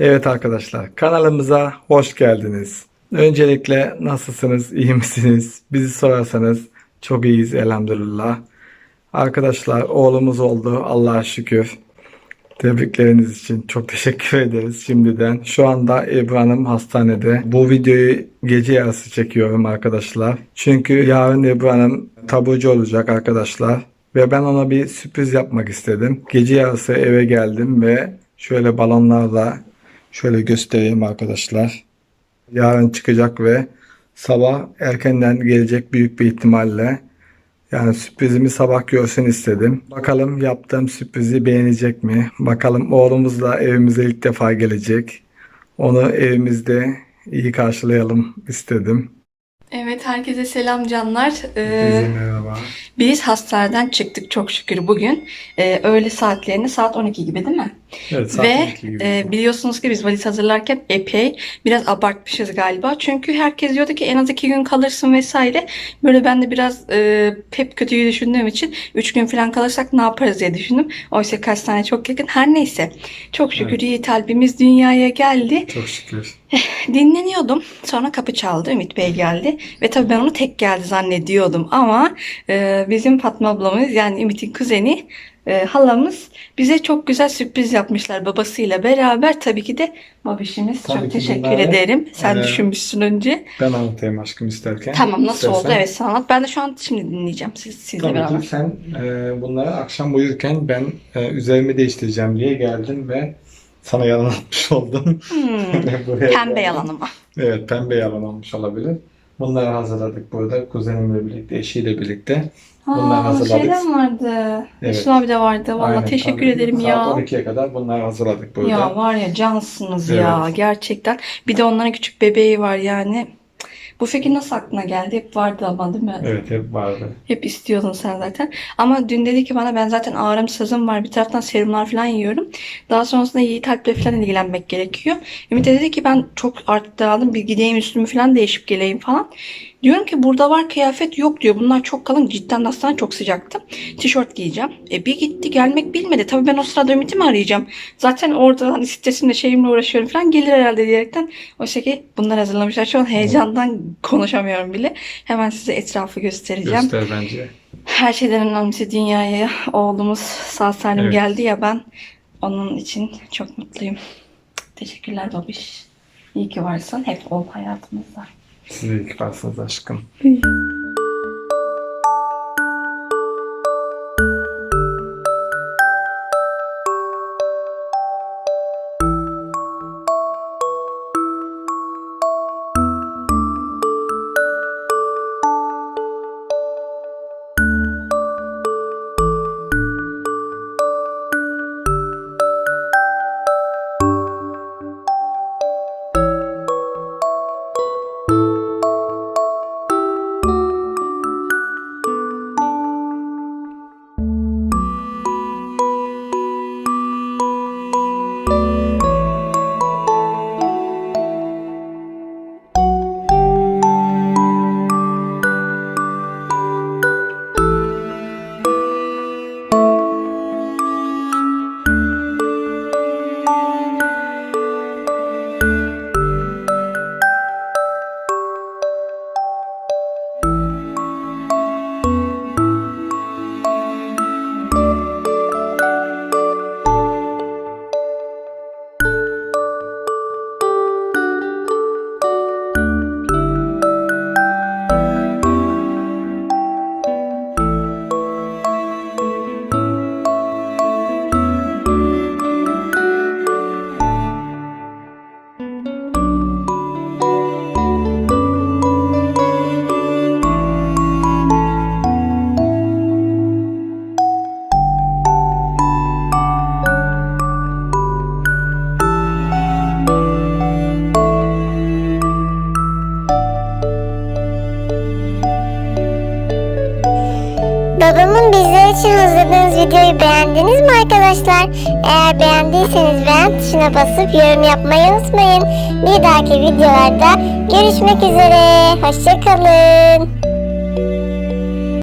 Evet arkadaşlar kanalımıza hoş geldiniz. Öncelikle nasılsınız, iyi misiniz? Bizi sorarsanız çok iyiyiz elhamdülillah. Arkadaşlar oğlumuz oldu Allah'a şükür. Tebrikleriniz için çok teşekkür ederiz şimdiden. Şu anda Ebru hastanede. Bu videoyu gece yarısı çekiyorum arkadaşlar. Çünkü yarın Ebru Hanım taburcu olacak arkadaşlar. Ve ben ona bir sürpriz yapmak istedim. Gece yarısı eve geldim ve şöyle balonlarla şöyle göstereyim arkadaşlar. Yarın çıkacak ve sabah erkenden gelecek büyük bir ihtimalle. Yani sürprizimi sabah görsün istedim. Bakalım yaptığım sürprizi beğenecek mi? Bakalım oğlumuz da evimize ilk defa gelecek. Onu evimizde iyi karşılayalım istedim. Evet herkese selam canlar. Ee, merhaba. biz hastaneden çıktık çok şükür bugün. Ee, öğle saatlerinde saat 12 gibi değil mi? Evet, Ve 12 gibi. e, biliyorsunuz ki biz valiz hazırlarken epey biraz abartmışız galiba. Çünkü herkes diyordu ki en az iki gün kalırsın vesaire. Böyle ben de biraz e, hep kötüyü düşündüğüm için üç gün falan kalırsak ne yaparız diye düşündüm. Oysa kaç tane çok yakın. Her neyse. Çok şükür Evet. Yiğit Alp'imiz dünyaya geldi. Çok şükür. Dinleniyordum. Sonra kapı çaldı. Ümit Bey geldi. Ve tabii ben onu tek geldi zannediyordum. Ama e, bizim Fatma ablamız yani Ümit'in kuzeni e, halamız bize çok güzel sürpriz yapmışlar babasıyla beraber. Tabii ki de babişimiz. Tabii çok teşekkür bunları, ederim. Sen e, düşünmüşsün önce. Ben anlatayım aşkım isterken. Tamam nasıl oldu? İstersen. Evet sen anlat. Ben de şu an şimdi dinleyeceğim siz, sizle Tabii beraber. ki sen e, bunları akşam uyurken ben e, üzerimi değiştireceğim diye geldim ve sana yalan atmış oldum. Hmm, Pembe geldim. yalan ama. Evet pembe yalan olmuş olabilir. Bunları hazırladık burada. Kuzenimle birlikte, eşiyle birlikte. Bunları Aa, hazırladık. şeyden vardı. Evet. Yusuf abi de vardı. Valla Aynen, teşekkür tabii. ederim Saat ya. 12'ye kadar bunları hazırladık burada. Ya var ya cansınız ya Evet. gerçekten. Bir de onların küçük bebeği var yani. Bu fikir nasıl aklına geldi? Hep vardı ama değil mi? Evet hep vardı. Hep istiyordun sen zaten. Ama dün dedi ki bana ben zaten ağrım sızım var. Bir taraftan serumlar falan yiyorum. Daha sonrasında Yiğit Alp'le falan ilgilenmek gerekiyor. Ümit de dedi ki ben çok artık daraldım. Bir gideyim üstümü falan değişip geleyim falan. Diyorum ki burada var kıyafet yok diyor. Bunlar çok kalın. Cidden de hastane çok sıcaktı. Tişört giyeceğim. E bir gitti gelmek bilmedi. Tabii ben o sırada Ümit'i mi arayacağım? Zaten orada hani stresimle şeyimle uğraşıyorum falan. Gelir herhalde diyerekten. Oysa ki bunlar hazırlamışlar. Şu an heyecandan konuşamıyorum bile. Hemen size etrafı göstereceğim. Göster bence. Her şeyden önemlisi dünyaya oğlumuz sağ salim Evet. geldi ya ben onun için çok mutluyum. Teşekkürler babiş. İyi ki varsın. Hep ol hayatımızda. Siz de iyi ki varsınız aşkım. Babamın bizler için hazırladığınız videoyu beğendiniz mi arkadaşlar? Eğer beğendiyseniz beğen tuşuna basıp yorum yapmayı unutmayın. Bir dahaki videolarda görüşmek üzere. Hoşçakalın.